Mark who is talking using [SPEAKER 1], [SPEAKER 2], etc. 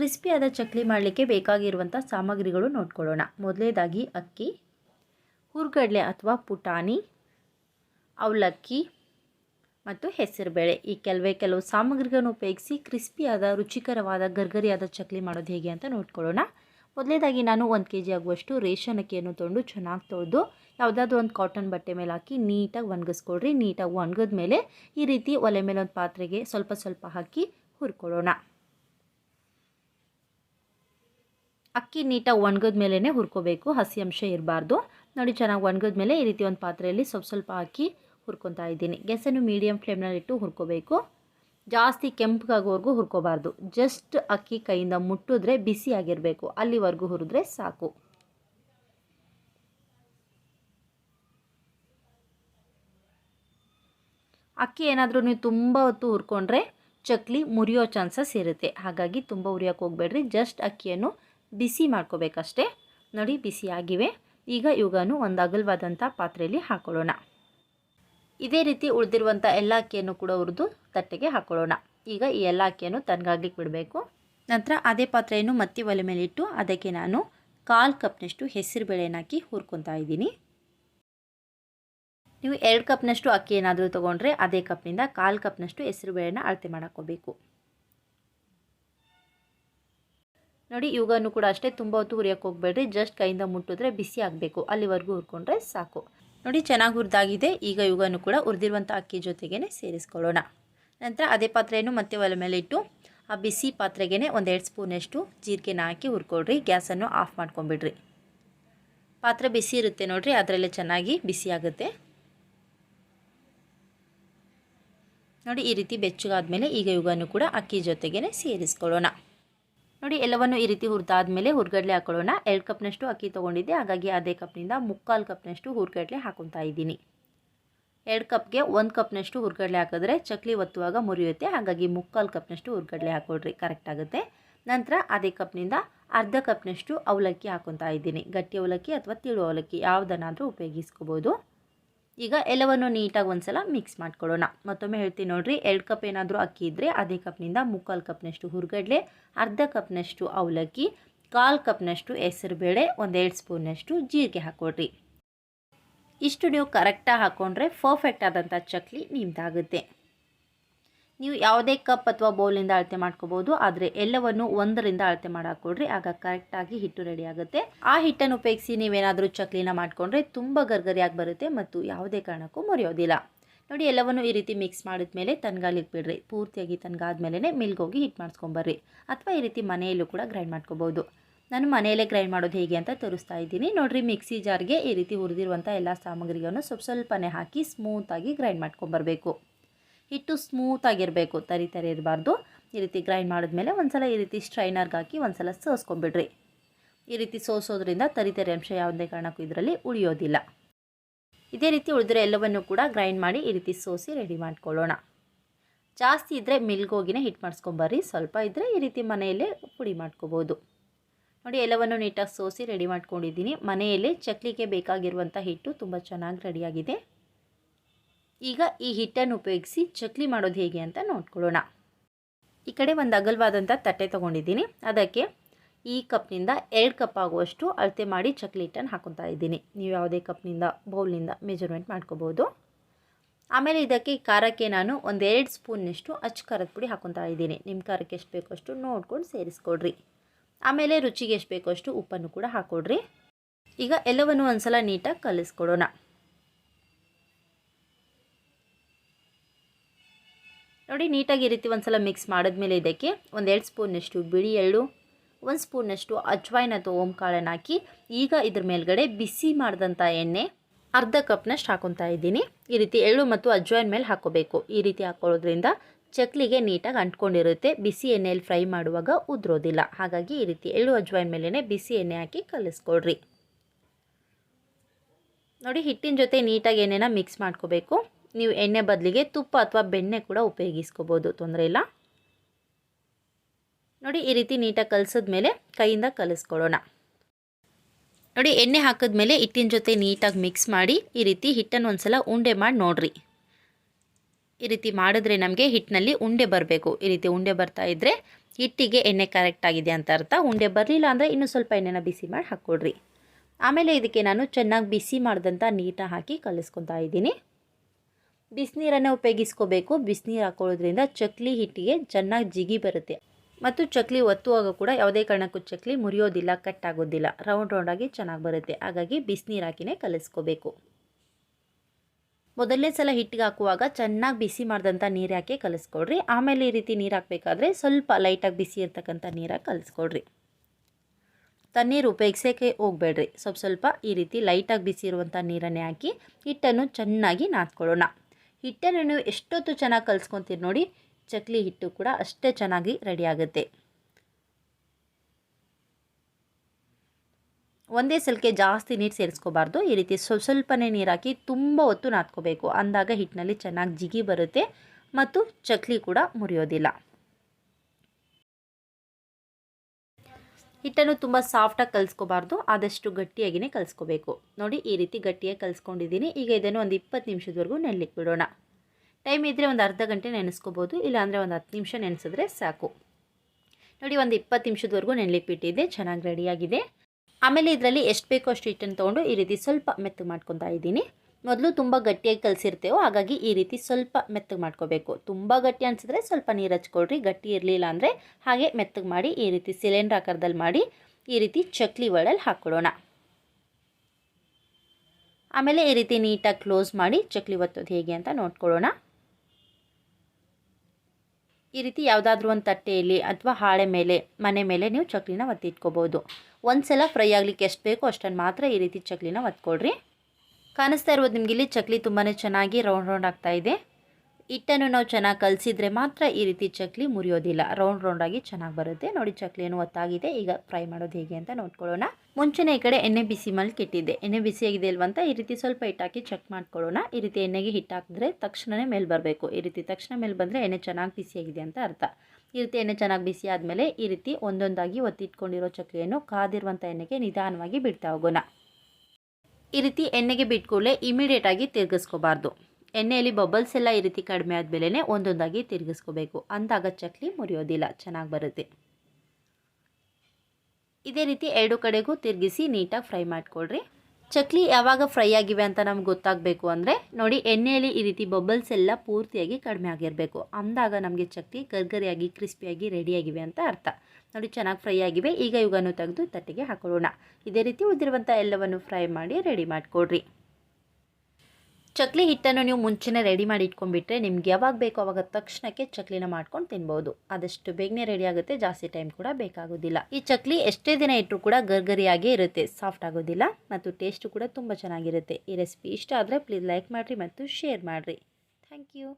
[SPEAKER 1] ಕ್ರಿಸ್ಪಿಯಾದ ಚಕ್ಲಿ ಮಾಡಲಿಕ್ಕೆ ಬೇಕಾಗಿರುವಂಥ ಸಾಮಗ್ರಿಗಳು ನೋಡ್ಕೊಳ್ಳೋಣ. ಮೊದಲನೇದಾಗಿ ಅಕ್ಕಿ, ಹುರ್ಗಡ್ಲೆ ಅಥವಾ ಪುಟಾಣಿ, ಅವಲಕ್ಕಿ ಮತ್ತು ಹೆಸರುಬೇಳೆ. ಈ ಕೆಲವೇ ಕೆಲವು ಸಾಮಗ್ರಿಗಳನ್ನು ಉಪಯೋಗಿಸಿ ಕ್ರಿಸ್ಪಿಯಾದ, ರುಚಿಕರವಾದ, ಗರ್ಗರಿಯಾದ ಚಕ್ಲಿ ಮಾಡೋದು ಹೇಗೆ ಅಂತ ನೋಡ್ಕೊಳ್ಳೋಣ. ಮೊದಲನೇದಾಗಿ ನಾನು ಒಂದು ಕೆ ಜಿ ಆಗುವಷ್ಟು ರೇಷನ್ ಅಕ್ಕಿಯನ್ನು ತೊಗೊಂಡು ಚೆನ್ನಾಗಿ ತೊಳೆದು, ಯಾವುದಾದ್ರೂ ಒಂದು ಕಾಟನ್ ಬಟ್ಟೆ ಮೇಲೆ ಹಾಕಿ ನೀಟಾಗಿ ಒಣಗಿಸ್ಕೊಡ್ರಿ ನೀಟಾಗಿ ಒಣಗಿದ ಮೇಲೆ ಈ ರೀತಿ ಒಲೆ ಮೇಲೆ ಒಂದು ಪಾತ್ರೆಗೆ ಸ್ವಲ್ಪ ಸ್ವಲ್ಪ ಹಾಕಿ ಹುರ್ಕೊಳ್ಳೋಣ. ಅಕ್ಕಿ ನೀಟಾಗಿ ಒಣಗಿದ ಮೇಲೇ ಹುರ್ಕೋಬೇಕು, ಹಸಿ ಅಂಶ ಇರಬಾರ್ದು. ನೋಡಿ, ಚೆನ್ನಾಗಿ ಒಣಗಿದ ಮೇಲೆ ಈ ರೀತಿ ಒಂದು ಪಾತ್ರೆಯಲ್ಲಿ ಸ್ವಲ್ಪ ಸ್ವಲ್ಪ ಹಾಕಿ ಹುರ್ಕೊತಾ ಇದ್ದೀನಿ. ಗ್ಯಾಸನ್ನು ಮೀಡಿಯಮ್ ಫ್ಲೇಮ್ನಲ್ಲಿಟ್ಟು ಹುರ್ಕೋಬೇಕು. ಜಾಸ್ತಿ ಕೆಂಪಗಾಗೋವರೆಗೂ ಹುರ್ಕೋಬಾರ್ದು. ಜಸ್ಟ್ ಅಕ್ಕಿ ಕೈಯಿಂದ ಮುಟ್ಟಿದ್ರೆ ಬಿಸಿ ಆಗಿರಬೇಕು. ಅಲ್ಲಿವರೆಗೂ ಹುರಿದ್ರೆ ಸಾಕು. ಅಕ್ಕಿ ಏನಾದರೂ ನೀವು ತುಂಬ ಹೊತ್ತು ಹುರ್ಕೊಂಡ್ರೆ ಚಕ್ಲಿ ಮುರಿಯೋ ಚಾನ್ಸಸ್ ಇರುತ್ತೆ. ಹಾಗಾಗಿ ತುಂಬ ಉರಿಯೋಕೆ ಹೋಗಬೇಡ್ರಿ. ಜಸ್ಟ್ ಅಕ್ಕಿಯನ್ನು ಬಿಸಿ ಮಾಡ್ಕೋಬೇಕಷ್ಟೇ. ನೋಡಿ ಬಿಸಿಯಾಗಿವೆ ಈಗ ಇವುಗಳನ್ನು ಒಂದು ಅಗಲವಾದಂಥ ಪಾತ್ರೆಯಲ್ಲಿ ಹಾಕೊಳ್ಳೋಣ. ಇದೇ ರೀತಿ ಉಳಿದಿರುವಂಥ ಎಲ್ಲ ಅಕ್ಕಿಯನ್ನು ಕೂಡ ಹುರಿದು ತಟ್ಟೆಗೆ ಹಾಕೊಳ್ಳೋಣ. ಈಗ ಈ ಎಲ್ಲ ಅಕ್ಕಿಯನ್ನು ತಣ್ಣಗಾಗ್ಲಿಕ್ಕೆ ಬಿಡಬೇಕು. ನಂತರ ಅದೇ ಪಾತ್ರೆಯನ್ನು ಮತ್ತೆ ಒಲೆ ಮೇಲೆ ಇಟ್ಟು ಅದಕ್ಕೆ ನಾನು ಕಾಲು ಕಪ್ನಷ್ಟು ಹೆಸರು ಬೇಳೆನ ಹಾಕಿ ಹುರ್ಕೊತಾ ಇದ್ದೀನಿ. ನೀವು ಎರಡು ಕಪ್ನಷ್ಟು ಅಕ್ಕಿ ಏನಾದರೂ ತೊಗೊಂಡ್ರೆ ಅದೇ ಕಪ್ನಿಂದ ಕಾಲು ಕಪ್ನಷ್ಟು ಹೆಸರು ಬೇಳೆನ ಅಳತೆ ಮಾಡಾಕೋಬೇಕು. ನೋಡಿ ಇವುಗಳನ್ನು ಕೂಡ ಅಷ್ಟೇ ತುಂಬ ಹೊತ್ತು ಹುರಿಯೋಕೆ ಹೋಗಬೇಡ್ರಿ. ಜಸ್ಟ್ ಕೈಯಿಂದ ಮುಟ್ಟಿದ್ರೆ ಬಿಸಿ ಆಗಬೇಕು. ಅಲ್ಲಿವರೆಗೂ ಹುರ್ಕೊಂಡ್ರೆ ಸಾಕು. ನೋಡಿ, ಚೆನ್ನಾಗಿ ಹುರಿದಾಗಿದೆ. ಈಗ ಇವುಗಳನ್ನು ಕೂಡ ಹುರಿದಿರುವಂಥ ಅಕ್ಕಿ ಜೊತೆಗೇ ಸೇರಿಸ್ಕೊಳ್ಳೋಣ. ನಂತರ ಅದೇ ಪಾತ್ರೆಯನ್ನು ಮತ್ತೆ ಒಲೆ ಮೇಲೆ ಇಟ್ಟು, ಆ ಬಿಸಿ ಪಾತ್ರೆಗೆ ಒಂದೆರಡು ಸ್ಪೂನಷ್ಟು ಜೀರಿಗೆನ ಹಾಕಿ ಹುರ್ಕೊಳ್ರಿ. ಗ್ಯಾಸನ್ನು ಆಫ್ ಮಾಡ್ಕೊಂಬಿಡ್ರಿ. ಪಾತ್ರೆ ಬಿಸಿ ಇರುತ್ತೆ ನೋಡಿರಿ, ಅದರಲ್ಲೇ ಚೆನ್ನಾಗಿ ಬಿಸಿ ಆಗುತ್ತೆ. ನೋಡಿ, ಈ ರೀತಿ ಬೆಚ್ಚಗಾದ್ಮೇಲೆ ಈಗ ಇವುಗಳನ್ನು ಕೂಡ ಅಕ್ಕಿ ಜೊತೆಗೇ ಸೇರಿಸ್ಕೊಳ್ಳೋಣ. ನೋಡಿ, ಎಲ್ಲವನ್ನು ಈ ರೀತಿ ಹುರಿದಾದ್ಮೇಲೆ ಹುರ್ಗಡ್ಲೆ ಹಾಕೊಳ್ಳೋಣ. ಎರಡು ಕಪ್ನಷ್ಟು ಅಕ್ಕಿ ತೊಗೊಂಡಿದ್ದೆ. ಹಾಗಾಗಿ ಅದೇ ಕಪ್ನಿಂದ ಮುಕ್ಕಾಲು ಕಪ್ನಷ್ಟು ಹುರ್ಗಡ್ಲೆ ಹಾಕೊತಾ ಇದ್ದೀನಿ. ಎರಡು ಕಪ್ಗೆ ಒಂದು ಕಪ್ನಷ್ಟು ಹುರ್ಗಡ್ಲೆ ಹಾಕಿದ್ರೆ ಚಕ್ಲಿ ಒತ್ತುವಾಗ ಮುರಿಯುತ್ತೆ. ಹಾಗಾಗಿ ಮುಕ್ಕಾಲು ಕಪ್ನಷ್ಟು ಹುರ್ಗಡ್ಲೆ ಹಾಕೊಳ್ರಿ. ಕರೆಕ್ಟ್ ಆಗುತ್ತೆ. ನಂತರ ಅದೇ ಕಪ್ನಿಂದ ಅರ್ಧ ಕಪ್ನಷ್ಟು ಅವಲಕ್ಕಿ ಹಾಕೊತಾ ಇದ್ದೀನಿ. ಗಟ್ಟಿ ಅವಲಕ್ಕಿ ಅಥವಾ ತಿಳು ಅವಲಕ್ಕಿ ಯಾವುದನ್ನಾದರೂ ಉಪಯೋಗಿಸ್ಕೋಬೋದು. ಈಗ ಎಲ್ಲವನ್ನು ನೀಟಾಗಿ ಒಂದ್ಸಲ ಮಿಕ್ಸ್ ಮಾಡ್ಕೊಳ್ಳೋಣ. ಮತ್ತೊಮ್ಮೆ ಹೇಳ್ತೀನಿ ನೋಡಿರಿ, ಎರಡು ಕಪ್ ಏನಾದರೂ ಅಕ್ಕಿ ಇದ್ದರೆ ಅದೇ ಕಪ್ನಿಂದ ಮುಕ್ಕಾಲು ಕಪ್ನಷ್ಟು ಹುರ್ಗಡ್ಲೆ, ಅರ್ಧ ಕಪ್ನಷ್ಟು ಅವಲಕ್ಕಿ, ಕಾಲು ಕಪ್ನಷ್ಟು ಹೆಸರುಬೇಳೆ, ಒಂದೆರಡು ಸ್ಪೂನಷ್ಟು ಜೀರಿಗೆ ಹಾಕ್ಕೊಡ್ರಿ. ಇಷ್ಟು ನೀವು ಕರೆಕ್ಟಾಗಿ ಹಾಕ್ಕೊಂಡ್ರೆ ಪರ್ಫೆಕ್ಟ್ ಆದಂಥ ಚಕ್ಲಿ ನಿಮ್ದಾಗುತ್ತೆ. ನೀವು ಯಾವುದೇ ಕಪ್ ಅಥವಾ ಬೌಲಿಂದ ಅಳತೆ ಮಾಡ್ಕೋಬೋದು, ಆದರೆ ಎಲ್ಲವನ್ನು ಒಂದರಿಂದ ಅಳತೆ ಮಾಡಾಕೊಡ್ರಿ ಆಗ ಕರೆಕ್ಟಾಗಿ ಹಿಟ್ಟು ರೆಡಿ ಆಗುತ್ತೆ. ಆ ಹಿಟ್ಟನ್ನು ಉಪಯೋಗಿಸಿ ನೀವೇನಾದರೂ ಚಕ್ಲಿನ ಮಾಡಿಕೊಂಡ್ರೆ ತುಂಬ ಗರ್ಗರಿಯಾಗಿ ಬರುತ್ತೆ ಮತ್ತು ಯಾವುದೇ ಕಾರಣಕ್ಕೂ ಮುರಿಯೋದಿಲ್ಲ. ನೋಡಿ, ಎಲ್ಲವನ್ನು ಈ ರೀತಿ ಮಿಕ್ಸ್ ಮಾಡಿದ್ಮೇಲೆ ತನ್ಗಾಲಿಗೆ ಬಿಡ್ರಿ. ಪೂರ್ತಿಯಾಗಿ ತನ್ಗಾದ್ಮೇಲೆ ಮಿಲ್ಗೋಗಿ ಹಿಟ್ ಮಾಡಿಸ್ಕೊಂಬರ್ರಿ. ಅಥವಾ ಈ ರೀತಿ ಮನೆಯಲ್ಲೂ ಕೂಡ ಗ್ರೈಂಡ್ ಮಾಡ್ಕೋಬೋದು. ನಾನು ಮನೆಯಲ್ಲೇ ಗ್ರೈಂಡ್ ಮಾಡೋದು ಹೇಗೆ ಅಂತ ತೋರಿಸ್ತಾ ಇದ್ದೀನಿ. ನೋಡಿರಿ, ಮಿಕ್ಸಿ ಜಾರ್ಗೆ ಈ ರೀತಿ ಹುರಿದಿರುವಂಥ ಎಲ್ಲ ಸಾಮಗ್ರಿಗಳನ್ನು ಸ್ವಲ್ಪ ಸ್ವಲ್ಪನೇ ಹಾಕಿ ಸ್ಮೂತಾಗಿ ಗ್ರೈಂಡ್ ಮಾಡ್ಕೊಂಬರ್ಬೇಕು. ಹಿಟ್ಟು ಸ್ಮೂತಾಗಿರಬೇಕು ತರಿ ತರಿ ಇರಬಾರ್ದು. ಈ ರೀತಿ ಗ್ರೈಂಡ್ ಮಾಡಿದ್ಮೇಲೆ ಒಂದು ಸಲ ಈ ರೀತಿ ಸ್ಟ್ರೈನರ್ಗೆ ಹಾಕಿ ಒಂದು ಸಲ ಸೋಸ್ಕೊಂಬಿಡ್ರಿ ಈ ರೀತಿ ಸೋಸೋದ್ರಿಂದ ತರಿ ತರಿ ಅಂಶ ಯಾವುದೇ ಕಾರಣಕ್ಕೂ ಇದರಲ್ಲಿ ಉಳಿಯೋದಿಲ್ಲ. ಇದೇ ರೀತಿ ಉಳಿದ್ರೆ ಎಲ್ಲವನ್ನು ಕೂಡ ಗ್ರೈಂಡ್ ಮಾಡಿ ಈ ರೀತಿ ಸೋಸಿ ರೆಡಿ ಮಾಡ್ಕೊಳ್ಳೋಣ. ಜಾಸ್ತಿ ಇದ್ದರೆ ಮಿಲ್ಗೋಗಿನೇ ಹಿಟ್ ಮಾಡಿಸ್ಕೊಂಬರ್ರಿ, ಸ್ವಲ್ಪ ಇದ್ದರೆ ಈ ರೀತಿ ಮನೆಯಲ್ಲೇ ಪುಡಿ ಮಾಡ್ಕೋಬೋದು. ನೋಡಿ, ಎಲ್ಲವನ್ನು ನೀಟಾಗಿ ಸೋಸಿ ರೆಡಿ ಮಾಡ್ಕೊಂಡಿದ್ದೀನಿ. ಮನೆಯಲ್ಲೇ ಚಕ್ಲಿಗೆ ಬೇಕಾಗಿರುವಂಥ ಹಿಟ್ಟು ತುಂಬ ಚೆನ್ನಾಗಿ ರೆಡಿಯಾಗಿದೆ ಈಗ ಈ ಹಿಟ್ಟನ್ನು ಉಪಯೋಗಿಸಿ ಚಕ್ಲಿ ಮಾಡೋದು ಹೇಗೆ ಅಂತ ನೋಡ್ಕೊಳ್ಳೋಣ. ಈ ಕಡೆ ಒಂದು ಅಗಲವಾದಂಥ ತಟ್ಟೆ ತೊಗೊಂಡಿದ್ದೀನಿ. ಅದಕ್ಕೆ ಈ ಕಪ್ನಿಂದ ಎರಡು ಕಪ್ ಆಗುವಷ್ಟು ಅಳತೆ ಮಾಡಿ ಚಕ್ಲಿ ಹಿಟ್ಟನ್ನು ಹಾಕೊತಾ ಇದ್ದೀನಿ. ನೀವು ಯಾವುದೇ ಕಪ್ನಿಂದ, ಬೌಲ್ನಿಂದ ಮೆಜರ್ಮೆಂಟ್ ಮಾಡ್ಕೋಬೋದು. ಆಮೇಲೆ ಇದಕ್ಕೆ ಖಾರಕ್ಕೆ ನಾನು ಒಂದೆರಡು ಸ್ಪೂನ್ನಷ್ಟು ಅಚ್ಚು ಖಾರದ ಪುಡಿ ಹಾಕೊತಾ ಇದ್ದೀನಿ. ನಿಮ್ಮ ಖಾರಕ್ಕೆ ಎಷ್ಟು ಬೇಕೋ ಅಷ್ಟು ನೋಡ್ಕೊಂಡು ಸೇರಿಸ್ಕೊಡ್ರಿ. ಆಮೇಲೆ ರುಚಿಗೆ ಎಷ್ಟು ಬೇಕೋ ಅಷ್ಟು ಉಪ್ಪನ್ನು ಕೂಡ ಹಾಕ್ಕೊಡ್ರಿ ಈಗ ಎಲ್ಲವನ್ನು ಒಂದ್ಸಲ ನೀಟಾಗಿ ಕಲಿಸ್ಕೊಡೋಣ. ನೋಡಿ, ನೀಟಾಗಿ ಈ ರೀತಿ ಒಂದು ಸಲ ಮಿಕ್ಸ್ ಮಾಡಿದ್ಮೇಲೆ ಇದಕ್ಕೆ ಒಂದೆರಡು ಸ್ಪೂನಷ್ಟು ಬಿಳಿ ಎಳ್ಳು, ಒಂದು ಸ್ಪೂನಷ್ಟು ಅಜ್ವಾಯಿನ ಅಥವಾ ಕಾಳನ್ನು ಹಾಕಿ ಈಗ ಇದ್ರ ಮೇಲ್ಗಡೆ ಬಿಸಿ ಮಾಡಿದಂಥ ಎಣ್ಣೆ ಅರ್ಧ ಕಪ್ನಷ್ಟು ಹಾಕೊತಾ ಇದ್ದೀನಿ. ಈ ರೀತಿ ಎಳ್ಳು ಮತ್ತು ಅಜ್ವಾಯಿನ ಮೇಲೆ ಹಾಕೋಬೇಕು. ಈ ರೀತಿ ಹಾಕೊಳ್ಳೋದ್ರಿಂದ ಚಕ್ಲಿಗೆ ನೀಟಾಗಿ ಅಂಟ್ಕೊಂಡಿರುತ್ತೆ. ಬಿಸಿ ಎಣ್ಣೆಯಲ್ಲಿ ಫ್ರೈ ಮಾಡುವಾಗ ಉದ್ರೋದಿಲ್ಲ. ಹಾಗಾಗಿ ಈ ರೀತಿ ಎಳ್ಳು ಅಜ್ವಾಯಿನ ಮೇಲೇ ಬಿಸಿ ಎಣ್ಣೆ ಹಾಕಿ ಕಲಿಸ್ಕೊಡ್ರಿ ನೋಡಿ, ಹಿಟ್ಟಿನ ಜೊತೆ ನೀಟಾಗಿ ಎಣ್ಣೆನ ಮಿಕ್ಸ್ ಮಾಡ್ಕೋಬೇಕು. ನೀವು ಎಣ್ಣೆ ಬದಲಿಗೆ ತುಪ್ಪ ಅಥವಾ ಬೆಣ್ಣೆ ಕೂಡ ಉಪಯೋಗಿಸ್ಕೋಬೋದು, ತೊಂದರೆ ಇಲ್ಲ. ನೋಡಿ, ಈ ರೀತಿ ನೀಟಾಗಿ ಕಲಿಸಿದ್ಮೇಲೆ ಕೈಯಿಂದ ಕಲಿಸ್ಕೊಳ್ಳೋಣ. ನೋಡಿ, ಎಣ್ಣೆ ಹಾಕಿದ್ಮೇಲೆ ಹಿಟ್ಟಿನ ಜೊತೆ ನೀಟಾಗಿ ಮಿಕ್ಸ್ ಮಾಡಿ ಈ ರೀತಿ ಹಿಟ್ಟನ್ನು ಒಂದ್ಸಲ ಉಂಡೆ ಮಾಡಿ ನೋಡ್ರಿ. ಈ ರೀತಿ ಮಾಡಿದ್ರೆ ನಮಗೆ ಹಿಟ್ಟಿನಲ್ಲಿ ಉಂಡೆ ಬರಬೇಕು. ಈ ರೀತಿ ಉಂಡೆ ಬರ್ತಾ ಇದ್ದರೆ ಹಿಟ್ಟಿಗೆ ಎಣ್ಣೆ ಕರೆಕ್ಟ್ ಆಗಿದೆ ಅಂತ ಅರ್ಥ. ಉಂಡೆ ಬರಲಿಲ್ಲ ಅಂದರೆ ಇನ್ನೂ ಸ್ವಲ್ಪ ಎಣ್ಣೆನ ಬಿಸಿ ಮಾಡಿ ಹಾಕ್ಕೊಡ್ರಿ. ಆಮೇಲೆ ಇದಕ್ಕೆ ನಾನು ಚೆನ್ನಾಗಿ ಬಿಸಿ ಮಾಡಿದಂಥ ನೀಟಾಗಿ ಹಾಕಿ ಕಲಿಸ್ಕೊತಾ ಇದ್ದೀನಿ. ಬಿಸಿನೀರನ್ನು ಉಪಯೋಗಿಸ್ಕೋಬೇಕು. ಬಿಸಿನೀರು ಹಾಕೊಳ್ಳೋದ್ರಿಂದ ಚಕ್ಲಿ ಹಿಟ್ಟಿಗೆ ಚೆನ್ನಾಗಿ ಜಿಗಿ ಬರುತ್ತೆ. ಮತ್ತು ಚಕ್ಲಿ ಒತ್ತುವಾಗ ಕೂಡ ಯಾವುದೇ ಕಾರಣಕ್ಕೂ ಚಕ್ಲಿ ಮುರಿಯೋದಿಲ್ಲ ಕಟ್ ಆಗೋದಿಲ್ಲ ರೌಂಡ್ ರೌಂಡಾಗಿ ಚೆನ್ನಾಗಿ ಬರುತ್ತೆ. ಹಾಗಾಗಿ ಬಿಸಿನೀರು ಹಾಕಿನೇ ಕಲಿಸ್ಕೋಬೇಕು. ಮೊದಲನೇ ಸಲ ಹಿಟ್ಟಿಗೆ ಹಾಕುವಾಗ ಚೆನ್ನಾಗಿ ಬಿಸಿ ಮಾಡಿದಂಥ ನೀರು ಹಾಕಿ ಕಲಿಸ್ಕೊಡ್ರಿ. ಆಮೇಲೆ ಈ ರೀತಿ ನೀರು ಹಾಕಬೇಕಾದ್ರೆ ಸ್ವಲ್ಪ ಲೈಟಾಗಿ ಬಿಸಿ ಇರ್ತಕ್ಕಂಥ ನೀರಾಗಿ ಕಲಿಸ್ಕೊಡ್ರಿ. ತಣ್ಣೀರು ಉಪಯೋಗಿಸೋಕ್ಕೆ ಹೋಗಬೇಡ್ರಿ. ಸ್ವಲ್ಪ ಸ್ವಲ್ಪ ಈ ರೀತಿ ಲೈಟಾಗಿ ಬಿಸಿ ಇರುವಂಥ ನೀರನ್ನೇ ಹಾಕಿ ಹಿಟ್ಟನ್ನು ಚೆನ್ನಾಗಿ ನಾದ್ಕೊಳ್ಳೋಣ. ಹಿಟ್ಟನ್ನು ನೀವು ಎಷ್ಟೊತ್ತು ಚೆನ್ನಾಗಿ ಕಲಿಸ್ಕೊತೀರಿ ನೋಡಿ, ಚಕ್ಲಿ ಹಿಟ್ಟು ಕೂಡ ಅಷ್ಟೇ ಚೆನ್ನಾಗಿ ರೆಡಿ ಆಗುತ್ತೆ. ಒಂದೇ ಸಲಕ್ಕೆ ಜಾಸ್ತಿ ನೀರು ಸೇರಿಸ್ಕೋಬಾರ್ದು. ಈ ರೀತಿ ಸ್ವಲ್ಪ ಸ್ವಲ್ಪನೇ ನೀರು ಹಾಕಿ ತುಂಬ ಹೊತ್ತು ನಾದ್ಕೋಬೇಕು. ಅಂದಾಗ ಹಿಟ್ಟಿನಲ್ಲಿ ಚೆನ್ನಾಗಿ ಜಿಗಿ ಬರುತ್ತೆ ಮತ್ತು ಚಕ್ಲಿ ಕೂಡ ಮುರಿಯೋದಿಲ್ಲ. ಹಿಟ್ಟನ್ನು ತುಂಬ ಸಾಫ್ಟಾಗಿ ಕಲಿಸ್ಕೋಬಾರ್ದು, ಆದಷ್ಟು ಗಟ್ಟಿಯಾಗಿಯೇ ಕಲಿಸ್ಕೋಬೇಕು. ನೋಡಿ, ಈ ರೀತಿ ಗಟ್ಟಿಯಾಗಿ ಕಲಿಸ್ಕೊಂಡಿದ್ದೀನಿ. ಈಗ ಇದನ್ನು ಒಂದು ಇಪ್ಪತ್ತು ನಿಮಿಷದವರೆಗೂ ನೆನಲಿಕ್ಕೆ ಬಿಡೋಣ ಟೈಮ್ ಇದ್ದರೆ ಒಂದು ಅರ್ಧ ಗಂಟೆ ನೆನೆಸ್ಕೋಬೋದು, ಇಲ್ಲಾಂದರೆ ಒಂದು ಹತ್ತು ನಿಮಿಷ ನೆನೆಸಿದ್ರೆ ಸಾಕು. ನೋಡಿ, ಒಂದು ಇಪ್ಪತ್ತು ನಿಮಿಷದವರೆಗೂ ನೆನಲಿಕ್ಕೆ ಬಿಟ್ಟಿದ್ದೆ ಚೆನ್ನಾಗಿ ರೆಡಿಯಾಗಿದೆ ಆಮೇಲೆ ಇದರಲ್ಲಿ ಎಷ್ಟು ಬೇಕೋ ಅಷ್ಟು ಹಿಟ್ಟನ್ನು ತೊಗೊಂಡು ಈ ರೀತಿ ಸ್ವಲ್ಪ ಮೆತ್ತಗೆ ಮಾಡ್ಕೊತಾ ಇದ್ದೀನಿ. ಮೊದಲು ತುಂಬ ಗಟ್ಟಿಯಾಗಿ ಕಲಸಿರ್ತೇವೋ, ಹಾಗಾಗಿ ಈ ರೀತಿ ಸ್ವಲ್ಪ ಮೆತ್ತಗೆ ಮಾಡ್ಕೋಬೇಕು. ತುಂಬ ಗಟ್ಟಿ ಅನಿಸಿದ್ರೆ ಸ್ವಲ್ಪ ನೀರು ಹಚ್ಕೊಳ್ರಿ, ಗಟ್ಟಿ ಇರಲಿಲ್ಲ ಅಂದರೆ ಹಾಗೆ ಮೆತ್ತಗೆ ಮಾಡಿ ಈ ರೀತಿ ಸಿಲಿಂಡ್ರ್ ಆಕಾರದಲ್ಲಿ ಮಾಡಿ ಈ ರೀತಿ ಚಕ್ಲಿ ಒಳಲ್ಲಿ ಹಾಕ್ಕೊಳ್ಳೋಣ ಆಮೇಲೆ ಈ ರೀತಿ ನೀಟಾಗಿ ಕ್ಲೋಸ್ ಮಾಡಿ ಚಕ್ಲಿ ಒತ್ತೋದು ಹೇಗೆ ಅಂತ ನೋಡ್ಕೊಳ್ಳೋಣ ಈ ರೀತಿ ಯಾವುದಾದ್ರೂ ಒಂದು ತಟ್ಟೆಯಲ್ಲಿ ಅಥವಾ ಹಾಳೆ ಮೇಲೆ, ಮನೆ ಮೇಲೆ ನೀವು ಚಕ್ಲಿನ ಒತ್ತಿಟ್ಕೋಬೋದು ಒಂದು ಸಲ ಫ್ರೈ ಆಗಲಿಕ್ಕೆ ಎಷ್ಟು ಬೇಕೋ ಅಷ್ಟನ್ನು ಮಾತ್ರ ಈ ರೀತಿ ಚಕ್ಲಿನ ಒತ್ಕೊಳ್ರಿ. ಕಾಣಿಸ್ತಾ ಇರೋದು ನಿಮಗೆ ಇಲ್ಲಿ ಚಕ್ಲಿ ತುಂಬಾ ಚೆನ್ನಾಗಿ ರೌಂಡ್ ರೌಂಡ್ ಆಗ್ತಾ ಇದೆ. ಹಿಟ್ಟನ್ನು ನಾವು ಚೆನ್ನಾಗಿ ಕಲಸಿದ್ರೆ ಮಾತ್ರ ಈ ರೀತಿ ಚಕ್ಲಿ ಮುರಿಯೋದಿಲ್ಲ. ರೌಂಡ್ ರೌಂಡಾಗಿ ಚೆನ್ನಾಗಿ ಬರುತ್ತೆ. ನೋಡಿ ಚಕ್ಲಿಯನ್ನು ಒತ್ತಾಗಿದೆ. ಈಗ ಫ್ರೈ ಮಾಡೋದು ಹೇಗೆ ಅಂತ ನೋಡ್ಕೊಳ್ಳೋಣ. ಮುಂಚೆನೇ ಈ ಕಡೆ ಎಣ್ಣೆ ಬಿಸಿ ಮಾಡಿ ಕೆಟ್ಟಿದ್ದೆ. ಎಣ್ಣೆ ಬಿಸಿಯಾಗಿದೆ ಇಲ್ವಂತ ಈ ರೀತಿ ಸ್ವಲ್ಪ ಹಿಟ್ಟಾಕಿ ಚೆಕ್ ಮಾಡ್ಕೊಳ್ಳೋಣ. ಈ ರೀತಿ ಎಣ್ಣೆಗೆ ಹಿಟ್ಟಾಕಿದ್ರೆ ತಕ್ಷಣವೇ ಮೇಲೆ ಬರಬೇಕು. ಈ ರೀತಿ ತಕ್ಷಣ ಮೇಲೆ ಬಂದರೆ ಎಣ್ಣೆ ಚೆನ್ನಾಗಿ ಬಿಸಿಯಾಗಿದೆ ಅಂತ ಅರ್ಥ. ಈ ರೀತಿ ಎಣ್ಣೆ ಚೆನ್ನಾಗಿ ಬಿಸಿ ಆದಮೇಲೆ ಈ ರೀತಿ ಒಂದೊಂದಾಗಿ ಒತ್ತಿಟ್ಕೊಂಡಿರೋ ಚಕ್ಲಿಯನ್ನು ಕಾದಿರುವಂಥ ಎಣ್ಣೆಗೆ ನಿಧಾನವಾಗಿ ಬಿಡ್ತಾ ಹೋಗೋಣ. ಈ ರೀತಿ ಎಣ್ಣೆಗೆ ಬಿಟ್ಕೊಳ್ಳೆ ಇಮಿಡಿಯೇಟಾಗಿ ತಿರುಗಿಸ್ಕೋಬಾರ್ದು. ಎಣ್ಣೆಯಲ್ಲಿ ಬಬಲ್ಸ್ ಎಲ್ಲ ಈ ರೀತಿ ಕಡಿಮೆ ಆದಮೇಲೆ ಒಂದೊಂದಾಗಿ ತಿರುಗಿಸ್ಕೋಬೇಕು. ಅಂದಾಗ ಚಕ್ಲಿ ಮುರಿಯೋದಿಲ್ಲ, ಚೆನ್ನಾಗಿ ಬರುತ್ತೆ. ಇದೇ ರೀತಿ ಎರಡು ಕಡೆಗೂ ತಿರುಗಿಸಿ ನೀಟಾಗಿ ಫ್ರೈ ಮಾಡ್ಕೊಳ್ರಿ. ಚಕ್ಲಿ ಯಾವಾಗ ಫ್ರೈ ಆಗಿವೆ ಅಂತ ನಮ್ಗೆ ಗೊತ್ತಾಗಬೇಕು ಅಂದರೆ ನೋಡಿ, ಎಣ್ಣೆಯಲ್ಲಿ ಈ ರೀತಿ ಬಬಲ್ಸ್ ಎಲ್ಲ ಪೂರ್ತಿಯಾಗಿ ಕಡಿಮೆ ಆಗಿರಬೇಕು. ಅಂದಾಗ ನಮಗೆ ಚಕ್ಲಿ ಗರ್ಗರಿಯಾಗಿ ಕ್ರಿಸ್ಪಿಯಾಗಿ ರೆಡಿಯಾಗಿವೆ ಅಂತ ಅರ್ಥ. ನೋಡಿ, ಚೆನ್ನಾಗಿ ಫ್ರೈ ಆಗಿವೆ. ಈಗ ಇವುಗಳನ್ನು ತೆಗೆದು ತಟ್ಟೆಗೆ ಹಾಕೊಳ್ಳೋಣ. ಇದೇ ರೀತಿ ಉಳಿದಿರುವಂಥ ಎಲ್ಲವನ್ನು ಫ್ರೈ ಮಾಡಿ ರೆಡಿ ಮಾಡಿಕೊಡ್ರಿ. ಚಕ್ಲಿ ಹಿಟ್ಟನ್ನು ನೀವು ಮುಂಚೆನೇ ರೆಡಿ ಮಾಡಿ ಇಟ್ಕೊಂಡ್ಬಿಟ್ರೆ ನಿಮ್ಗೆ ಯಾವಾಗ ಬೇಕೋ ಅವಾಗ ತಕ್ಷಣಕ್ಕೆ ಚಕ್ಲಿನ ಮಾಡ್ಕೊಂಡು ತಿನ್ಬೋದು. ಆದಷ್ಟು ಬೇಗನೆ ರೆಡಿ ಆಗುತ್ತೆ, ಜಾಸ್ತಿ ಟೈಮ್ ಕೂಡ ಬೇಕಾಗೋದಿಲ್ಲ. ಈ ಚಕ್ಲಿ ಎಷ್ಟೇ ದಿನ ಇಟ್ಟರೂ ಕೂಡ ಗರ್ಗರಿಯಾಗೇ ಇರುತ್ತೆ ಸಾಫ್ಟ್ ಆಗೋದಿಲ್ಲ ಮತ್ತು ಟೇಸ್ಟು ಕೂಡ ತುಂಬ ಚೆನ್ನಾಗಿರುತ್ತೆ. ಈ ರೆಸಿಪಿ ಇಷ್ಟ ಆದರೆ ಪ್ಲೀಸ್ ಲೈಕ್ ಮಾಡಿರಿ ಮತ್ತು ಶೇರ್ ಮಾಡಿರಿ. Thank you